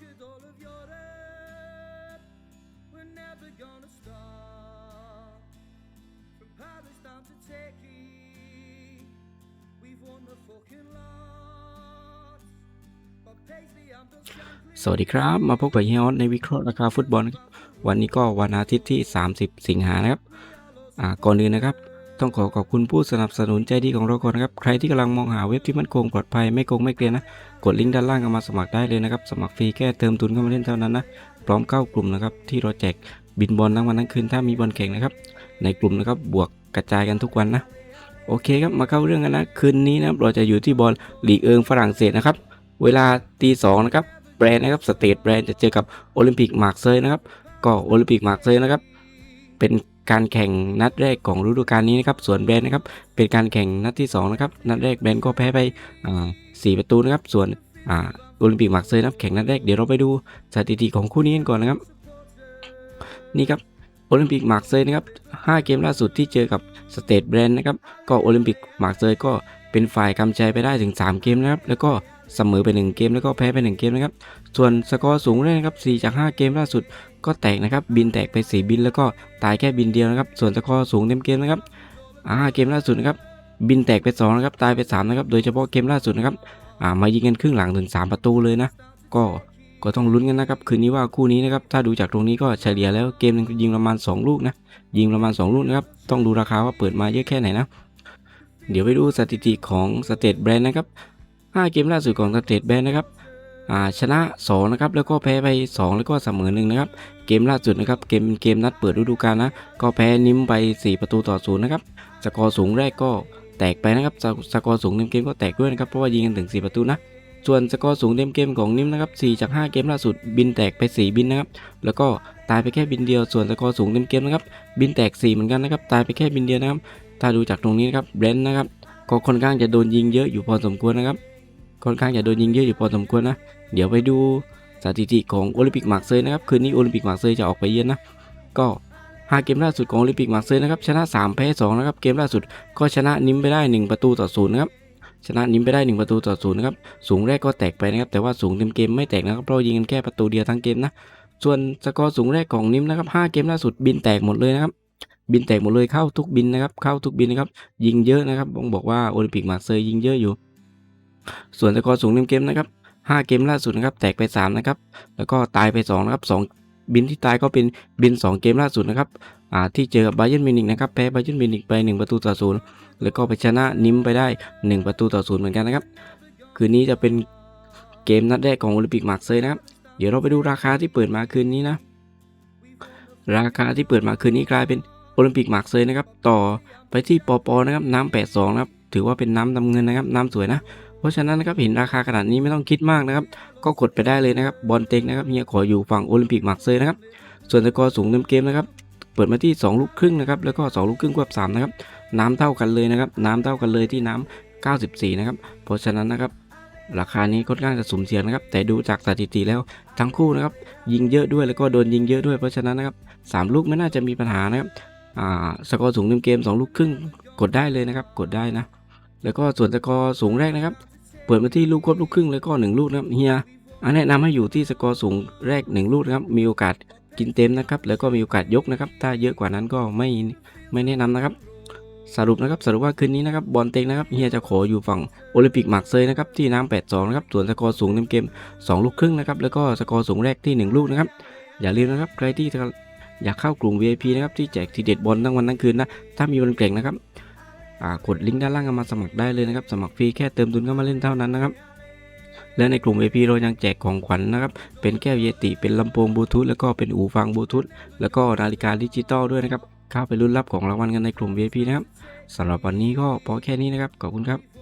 with all of Europe. We're never gonna stop. From Paris down to Turkey, we've won the fucking lot. But Paisley, I'm just Shankly. สวัสดีครับ มาพบกับเฮียออสในวิเคราะห์ราคาฟุตบอลครับวันนี้ก็วันอาทิตย์ที่ 30 สิงหานะครับ อ่าก่อนอื่นนะครับ ต้องขอขอบคุณผู้สนับสนุนใจดีของเราก่อนนะครับ ใครที่กำลังมองหาเว็บที่มั่นคงปลอดภัยไม่โกงไม่เกลียนนะ กดลิงก์ด้านล่างเข้ามาสมัครได้เลยนะครับ สมัครฟรีแค่เติมทุนเข้ามาเล่นเท่านั้นนะ พร้อมเข้ากลุ่มนะครับที่เราแจกบินบอลทั้งวันทั้งคืนถ้ามีบอลแข่งนะครับ ในกลุ่มนะครับบวกกระจายกันทุกวันนะ โอเคครับมาเข้าเรื่องกันนะ คืนนี้นะเราจะอยู่ที่บอลลีกเอิงฝรั่งเศสนะครับ เวลาตีสองนะครับ แบรนด์นะครับสเตทแบรนด์จะเจอกับโอลิมปิกมาร์กเซยนะครับ ก็โอลิมปิกมาร์กเซยนะครับ เป็น การแข่งนัดแรกของฤดูกาลนี้นะครับ ส่วนแบรนด์นะครับ เป็นการแข่งนัดที่สองนะครับ นัดแรกแบรนด์ก็แพ้ไปสี่ประตูนะครับ ส่วนอ่าโอลิมปิกมาร์กเซยนับแข่งนัดแรก เดี๋ยวเราไปดูสถิติของคู่นี้กันก่อนนะครับ นี่ครับโอลิมปิกมาร์กเซยนะครับห้าเกมล่าสุดที่เจอกับสเตทแบรนด์นะครับ ก็โอลิมปิกมาร์กเซยก็เป็นฝ่ายกำชัยไปได้ถึง 3 เกมนะครับ แล้วก็ เสมอไป 1 เกมแล้วก็แพ้ไป 1 เกมนะครับ ส่วนสกอร์สูงเลยนะครับ4จาก 5 เกมล่าสุดก็แตกนะครับ บินแตกไป 4 บินแล้วก็ตายแค่บินเดียวนะครับ ส่วนสกอร์สูงเต็มเกมนะครับอ่าเกมล่าสุดนะครับ บินแตกไป2นะครับ ตายไป3นะครับ โดยเฉพาะเกมล่าสุดนะครับมายิงกันครึ่งหลังถึง 3 ประตูเลยนะ ก็ก็ต้องลุ้นกันนะครับ คืนนี้ว่าคู่นี้นะครับ ถ้าดูจากตรงนี้ก็เฉลี่ยแล้วเกมหนึงยิงประมาณ 2 ลูกนะ ยิงประมาณ 2 ลูกนะครับ ต้องดูราคาว่าเปิดมาเยอะแค่ไหนนะ เดี๋ยวไปดูสถิติของสเตทแบรนด์นะครับ 5 เกมล่าสุดของสเตทแบนนะครับชนะ 2 นะครับ แล้วก็แพ้ไป 2 แล้วก็เสมอหนึ่งนะครับ เกมล่าสุดนะครับ เกมเกมนัดเปิดฤดูกาลนะ ก็แพ้นิ้มไป 4 ประตูต่อศูนย์นะครับ สกอร์สูงแรกก็แตกไปนะครับสสกอร์สูงเต็มเกมก็แตกด้วยนะครับ เพราะว่ายิงกันถึง 4 ประตูนะ ส่วนสกอร์สูงเต็มเกมของนิ้มนะครับ 4 จาก 5 เกมล่าสุด บินแตกไป 4 บินนะครับ แล้วก็ตายไปแค่บินเดียว ส่วนสกอร์สูงเต็มเกมนะครับ บินแตก 4 เหมือนกันนะครับ ตายไปแค่บินเดียวนะครับ ถ้าดูจากตรงนี้นะครับแบรนด์นะครับ ก็ค่อนข้างจะโดนยิงเยอะอยู่พอสมควรนะครับ ค่อนข้างจะโดนยิงเยอะอยู่พอสมควรนะ เดี๋ยวไปดูสถิติของโอลิมปิกมาร์กเซยนะครับ คืนนี้โอลิมปิกมาร์กเซยจะออกไปเยือนนะ ก็5เกมล่าสุดของโอลิมปิกมาร์กเซยนะครับ ชนะ 3 แพ้ 2 นะครับ เกมล่าสุดก็ชนะนิ้มไปได้ 1 ประตูต่อศูนย์นะครับ ชนะนิ้มไปได้ 1 ประตูต่อศูนย์นะครับ สูงแรกก็แตกไปนะครับ แต่ว่าสูงเต็มเกมไม่แตกนะครับ เพราะยิงกันแค่ประตูเดียวทั้งเกมนะ ส่วนสกอร์สูงแรกของนิ้มนะครับ 5 เกมล่าสุดบินแตกหมดเลยนะครับบินแตกหมดเลยเข้าทุกบินนะครับ เข้าทุกบินนะครับ ยิงเยอะนะครับต้องบอกว่าโอลิมปิกมาร์เซยยิงเยอะอยู่ ส่วนสกอร์สูงเต็มเกมนะครับ5เกมล่าสุดนะครับแตกไป3นะครับแล้วก็ตายไป2นะครับ2บินที่ตายก็เป็นบิน 2 เกมล่าสุดนะครับที่เจอกับบาเยิร์นมินิกนะครับแพ้บาเยิร์นมินิกไป 1 ประตูต่อศูนย์แล้วก็ไปชนะนิมไปได้ 1 ประตูต่อศูนย์เหมือนกันนะครับคืนนี้จะเป็นเกมนัดแรกของโอลิมปิกมาร์เซยนะครับเดี๋ยวเราไปดูราคาที่เปิดมาคืนนี้นะราคาที่เปิดมาคืนนี้กลายเป็นโอลิมปิกมาร์เซยนะครับต่อไปที่ปอปอนะครับน้ำ82นะครับถือว่าเป็นน้ำดำเงินนะครับน้ำสวยนะ ราะฉะนั้นนะครับเห็นราคาขนาดนี้ไม่ต้องคิดมากนะครับ ก็กดไปได้เลยนะครับบอลเต็งนะครับเฮียขออยู่ฝั่งโอลิมปิกมาร์กเซยนะครับส่วนสกอร์สูงเต็มเกมนะครับเปิดมาที่ 2 ลูกครึ่งนะครับแล้วก็ 2 ลูกครึ่งควบ3นะครับน้ำเท่ากันเลยนะครับน้ำเท่ากันเลยที่น้ำ94นะครับเพราะฉะนั้นนะครับราคานี้ค่อนข้างจะสุ่มเสี่ยงนะครับ แต่ดูจากสถิติแล้วทั้งคู่นะครับ ยิงเยอะด้วยแล้วก็โดนยิงเยอะด้วยเพราะฉะนั้นนะครับสามลูกไม่น่าจะมีปัญหานะครับอ่าสกอร์สูงเต็มเกม 2 ลูกครึ่งกดได้เลยนะครับ กดได้นะแล้วก็ส่วนสกอร์สูงแรกนะครับ เปิดมาที่ลูกควบลูกครึ่งแล้วก็ 1 ลูกนะครับเฮียอันแนะนำให้อยู่ที่สกอร์สูงแรก 1 ลูกนะครับมีโอกาสกินเต็มนะครับ แล้วก็มีโอกาสยกนะครับ ถ้าเยอะกว่านั้นก็ไม่ไม่แนะนำนะครับ สรุปนะครับสรุปว่าคืนนี้นะครับบอลเต็งนะครับเฮียจะขออยู่ฝั่งโอลิมปิกหมากเซยนะครับที่น้ำ82 นะครับส่วนสกอร์สูงเต็มเกม 2 ลูกครึ่งนะครับแล้วก็สกอร์สูงแรกที่ 1 ลูกนะครับอย่าลืมนะครับใครที่อยากเข้ากลุ่ม VIP นะครับที่แจกทีเด็ดบอลทั้งวันทั้งคืนนะถ้ามีวันแข่งนะครับ กดลิงก์ด้านล่างมาสมัครได้เลยนะครับ สมัครฟรีแค่เติมทุนเข้ามาเล่นเท่านั้นนะครับ และในกลุ่ม VIP เรายังแจกของขวัญนะครับ เป็นแก้วเยติ เป็นลำโพงบลูทูธแล้วก็เป็นหูฟังบลูทูธแล้วก็นาฬิกาดิจิตอลด้วยนะครับ เข้าไปรุ่นรับของรางวัลกันในกลุ่ม VIP นะครับสำหรับวันนี้ก็พอแค่นี้นะครับ ขอบคุณครับ